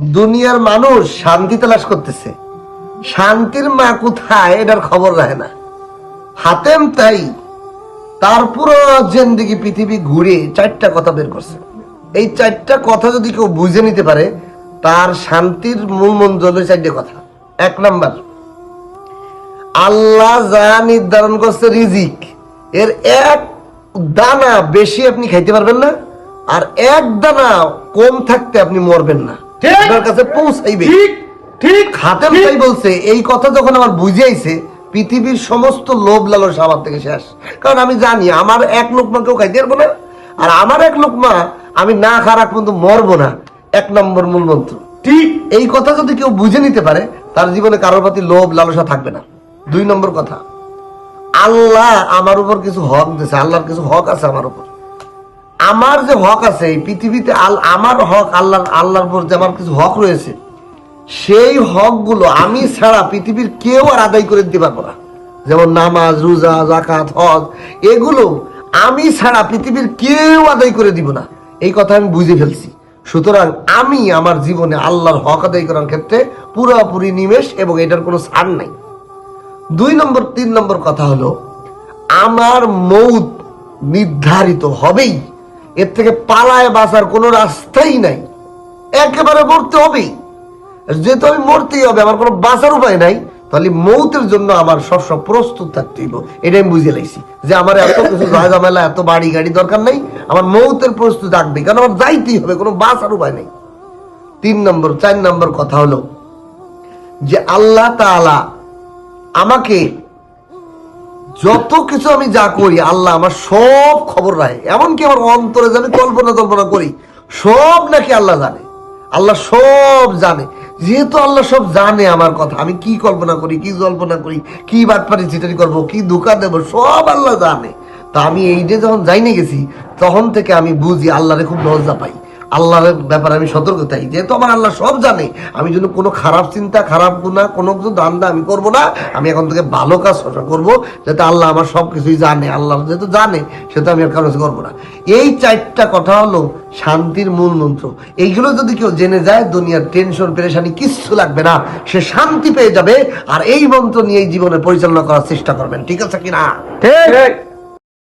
দুনিয়ার মানুষ শান্তি তালাশ করতেছে। শান্তির মা কোথায় এটার খবর রাখে না। হাতেম তাই তার পুরো জিন্দিগি পৃথিবী ঘুরে চারটা কথা বের করছে। এই চারটা কথা যদি কেউ বুঝে নিতে পারে, তার শান্তির মূল হলো চারটে কথা। এক নাম্বার, আল্লাহ যা নির্ধারণ করছে রিজিক, এর এক দানা বেশি আপনি খাইতে পারবেন না, আর এক দানা কম থাকতে আপনি মরবেন না। আপনার কাছে পৌঁছাইবে। ঠিক ঠিক খাতেম তাই বলছে এই কথা যখন আমার বুঝে আইছে পৃথিবীর সমস্ত লোভ লালস আমার থেকে শেষ। কারণ আমি জানি আমার এক লোকমা কেউ খাইতে পারব না আর আমার এক লোকমা আমি না খারাপ কিন্তু মরবো না। এক নম্বর মূল মন্ত্র। ঠিক। এই কথা যদি কেউ বুঝে নিতে পারে তার জীবনে কারোর প্রতি লোভ লালসা থাকবে না। দুই নম্বর কথা আল্লাহ আমার উপর কিছু হক দিয়েছে আল্লাহর কিছু হক আছে আমার উপর। আমার যে হক আছে, এই পৃথিবীতে আমার হক আল্লাহ আল্লাহর উপর যে আমার কিছু হক রয়েছে, সেই হকগুলো আমি ছাড়া পৃথিবীর কেউ আর আদায় করে দিতে পারব না। যেমন নামাজ, রোজা জাকাত হজ, এগুলো আমি ছাড়া পৃথিবীর কেউ আদায় করে দিব না। এই কথা আমি বুঝে ফেলছি। সুতরাং আমি আমার জীবনে আল্লাহর হক আদায় করার ক্ষেত্রে পুরোপুরি নিমেষ এবং এটার কোনো ছাড় নাই। দুই নম্বর, তিন নম্বর কথা হলো, আমার মৌত নির্ধারিত হবেই। এর থেকে পালায় বাঁচার কোনো রাস্তাই নাই। একেবারে মরতে হবেই। যেহেতু আমি মরতেই হবে, আমার কোনো বাঁচার উপায় নাই, তাহলে মৌতের জন্য আমার সবসময় প্রস্তুত থাকতে হইব। এটা আমি বুঝে লাইছি যে আমার এত কিছু ঝামেলা, এত বাড়ি গাড়ি দরকার নাই, আমার মৌতের প্রস্তুত থাকবে কারণ আমার যাইতেই হবে, কোনো বাঁচার উপায় নেই। তিন নম্বর, চার নম্বর কথা হলো যে আল্লাহ তাআলা আমাকে যত কিছু আমি যা করি, আল্লাহ আমার সব খবর রাখে। এমনকি আমার অন্তরে যে কল্পনা কল্পনা করি, সব নাকি আল্লাহ জানে। আল্লাহ সব জানে। যেহেতু আল্লাহ সব জানে আমার কথা, আমি কি কল্পনা করি, কি জল্পনা করি, কি বাটপারি চিটারি করব, কি ধোকা দেবো, সব আল্লাহ জানে। তা আমি এই যে যখন যাইনে গেছি, তখন থেকে আমি বুঝি আল্লাহরে খুব লজ্জা পাই। আল্লাহর ব্যাপারে আমি সতর্ক থাকি। যেহেতু আমার আল্লাহ সব জানে আমি যেন কোনো খারাপ চিন্তা খারাপ গুণা কোনো কিছু ধান্দা আমি করব না আমি এখন থেকে ভালো কাজ করব যাতে আল্লাহ আমার সব কিছুই জানে আল্লাহ যেহেতু জানে সেটা আমি আর কারও করব না। এই চারটা কথা হলো শান্তির মূল মন্ত্র। এইগুলো যদি কেউ জেনে যায় দুনিয়ার টেনশন পেরেশানি কিচ্ছু লাগবে না। সে শান্তি পেয়ে যাবে আর এই মন্ত্র নিয়েই জীবনে পরিচালনা করার চেষ্টা করবেন। ঠিক আছে কিনা? ঠিক।